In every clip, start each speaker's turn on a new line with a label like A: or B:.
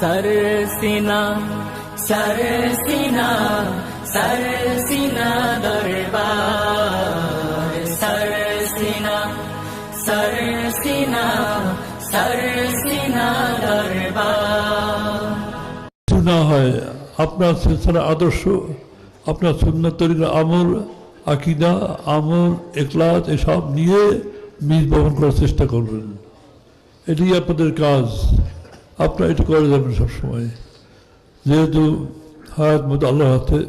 A: सरसिना सरसिना सरसिना दरबार सरसिना सरसिना सरसिना दरबार
B: না হয় আপনার সিলসিলা আদর্শ আপনার সুন্নত তরিকার আমল আকিদা আমল এখলাস এসব নিয়ে বীজ বপন করার চেষ্টা করবেন এটাই আপনাদের কাজ আপনারা এটা করে যাবেন সবসময়। যেহেতু হায়াত মতো আল্লাহ হাতে।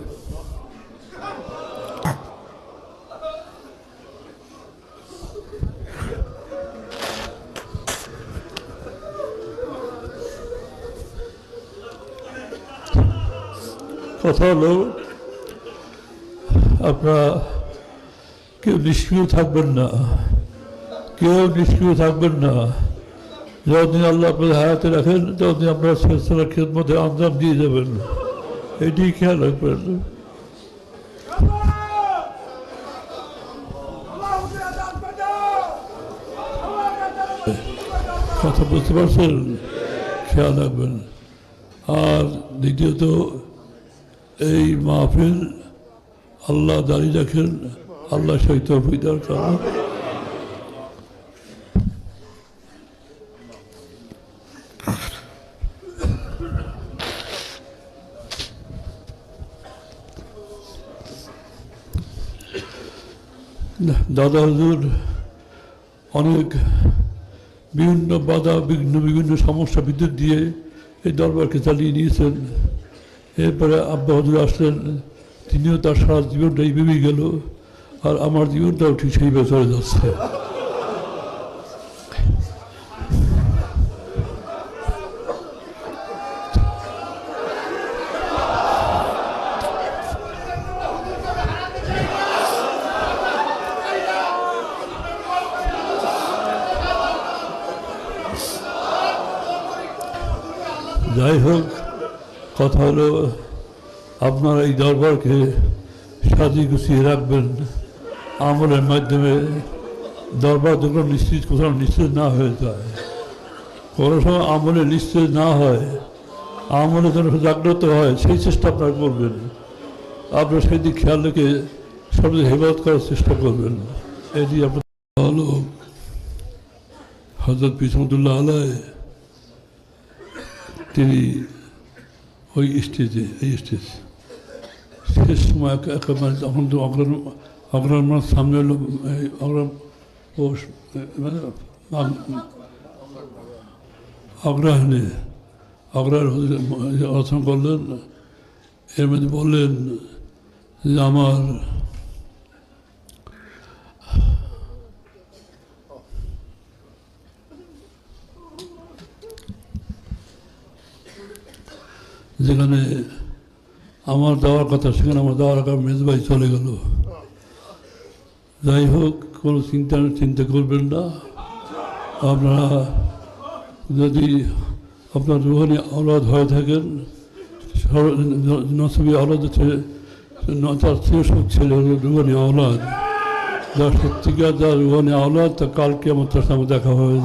B: কথা হলো, আপনারা কেউ নিষ্ক্রিয় থাকবেন না। কেউ নিষ্ক্রিয় থাকবেন না। যতদিন আল্লাহ আপনাদের হায়াতে রাখেন, ততদিন আপনারা সিলসিলার খেদমতে আঞ্জাম দিয়ে যাবেন। এটি খেয়াল রাখবেন। কথা বুঝতে পারছেন? খেয়াল রাখবেন। আর দ্বিতীয়ত, এই মাহফিল আল্লাহ দাঁড়িয়ে রাখেন, আল্লাহ সহিত অভিদার কারণ। দাদা হুজুর অনেক বিভিন্ন বাধা বিঘ্ন বিভিন্ন সমস্যা, বিদ্যুৎ দিয়ে এই দরবারকে চালিয়ে নিয়েছেন। এরপরে আব্বা হজুর আসলেন, তিনিও তার সারা জীবনটা এইভাবেই গেল, আর আমার জীবনটাও ঠিক সেইভাবে চলে যাচ্ছে। যাই হোক, কথা হলো, আপনারা এই দরবারকে সাজিয়ে গুছিয়ে রাখবেন। আমলের মাধ্যমে দরবার যখন নিশ্চিত, কোথাও নিশ্চিত না হয়ে যায়। কোনো সময় আমলে নিশ্চিত না হয়, আমলে যেন জাগ্রত হয়, সেই চেষ্টা আপনারা করবেন। আপনার সেই দিক খেয়াল রেখে সবদিক হেফাজত করার চেষ্টা করবেন। এটি আপনার হলো হজরত পিসমতুল্লাহ আলায় তিনি ওই স্টেজে এই স্টেজ শেষ সময় একেবারে তখন তো অগ্রণ মানে সামনে হলো, এই অগ্রণ ও মানে আগ- অগ্রহায়ণে, অগ্রহায়ণ করলেন, এর মধ্যে বললেন যে আমার যেখানে আমার দেওয়ার কথা, সেখানে আমার দেওয়ার আগে মেজবাই চলে গেল। যাই হোক, কোনো চিন্তা চিন্তা করবেন না। আপনারা যদি আপনার রুহানি আওলাদ হয়ে থাকেন নসবি আওলাদ হচ্ছে ন- তার শেষক ছেলে রুহানি আওলাদ। যার সত্যিকার যার রুহানি আওলাদ, তা কালকে আমার তার সাথে দেখা হয়ে